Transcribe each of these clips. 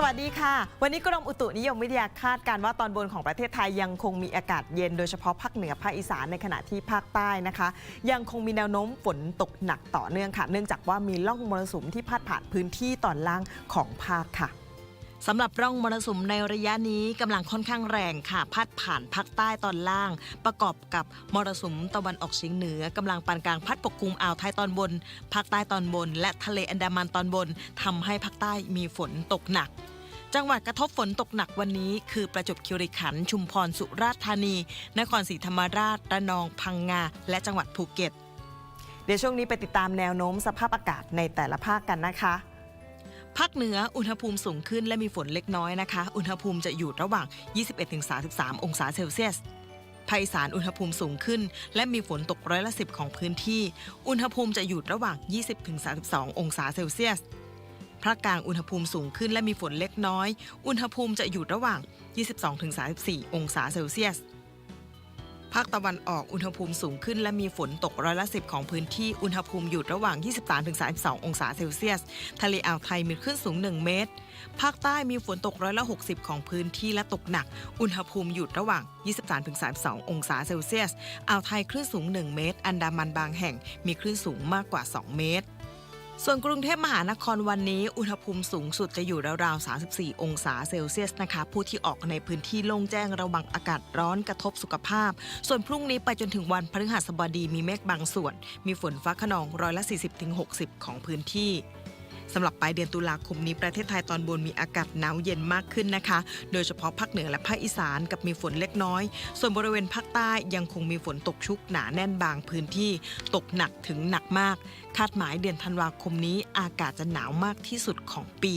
สวัสดีค่ะ วันนี้กรมอุตุนิยมวิทยาคาดการว่าตอนบนของประเทศไทยยังคงมีอากาศเย็นโดยเฉพาะภาคเหนือภาคอีสานในขณะที่ภาคใต้นะคะ ยังคงมีแนวโน้มฝนตกหนักต่อเนื่องค่ะ เนื่องจากว่ามีล่องมรสุมที่พาดผ่านพื้นที่ตอนล่างของภาคค่ะสำหรับร่องมรสุมในระยะนี้กำลังค่อนข้างแรงค่ะพัดผ่านภาคใต้ตอนล่าง ประกอบกับมรสุมตะวันออกเฉียงเหนือกำลังปานกลางพัดปกคลุมอ่าวไทยตอนบนภาคใต้ตอนบน และทะเลอันดามันตอนบนทำให้ภาคใต้มีฝนตกหนัก จังหวัดกระทบฝนตกหนักวันนี้ คือประจวบคีรีขันธ์ชุมพรสุราษฎร์ธานี นครศรีธรรมราชระนองพังงา และจังหวัดภูเก็ต เดี๋ยวช่วงนี้ไปติดตามแนวโน้มสภาพอากาศในแต่ละภาคกันนะคะภาคเหนืออุณหภูมิสูงขึ้นและมีฝนเล็กน้อยนะคะ อุณหภูมิจะอยู่ระหว่าง 21-33 องศาเซลเซียสภาคอีสานอุณหภูมิสูงขึ้น และมีฝนตกร้อยละสิบของพื้นที่ อุณหภูมิจะอยู่ระหว่าง 20-32 องศาเซลเซียส ภาคกลางอุณหภูมิสูงขึ้นและมีฝนเล็กน้อย อุณหภูมิจะอยู่ระหว่าง 22-34 องศาเซลเซียส ภาคตะวันออกอุณหภูมิสูงขึ้นและมีฝนตกร้อยละสิบของพื้นที่ อุณหภูมิอยู่ระหว่าง 23-32 องศาเซลเซียส ทะเลอ่าวไทยมีคลื่นสูง 1 เมตร ภาคใต้มีฝนตกร้อยละ 60 ของพื้นที่และตกหนัก อุณหภูมิอยู่ระหว่าง 23-32 องศาเซลเซียส อ่าวไทยคลื่นสูง 1 เมตร อันดามันบางแห่งมีคลื่นสูงมากกว่า 2 เมตร ส่วนกรุงเทพมหานครวันนี้ อุณหภูมิสูงสุดจะอยู่ราวๆ 34 องศาเซลเซียสนะคะ ผู้ที่ออกในพื้นที่โล่งแจ้งระวังอากาศร้อนกระทบสุขภาพ ส่วนพรุ่งนี้ไปจนถึงวันพฤหัสบดีมีเมฆบางส่วน มีฝนฟ้าขนองร้อยละ 40-60 ของพื้นที่ สำหรับปลายเดือนตุลาคมนี้ประเทศไทยตอนบนมีอากาศหนาวเย็นมากขึ้นนะคะ โดยเฉพาะภาคเหนือและภาคอีสานกับมีฝนเล็กน้อย ส่วนบริเวณภาคใต้ยังคงมีฝนตกชุกหนาแน่นบางพื้นที่ ตกหนักถึงหนักมาก คาดหมายเดือนธันวาคมนี้อากาศจะหนาวมากที่สุดของปี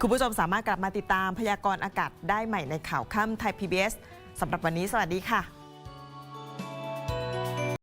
คุณผู้ชมสามารถกลับมาติดตามพยากรณ์อากาศได้ใหม่ในข่าวค่ำไทย PBS สำหรับวันนี้สวัสดีค่ะ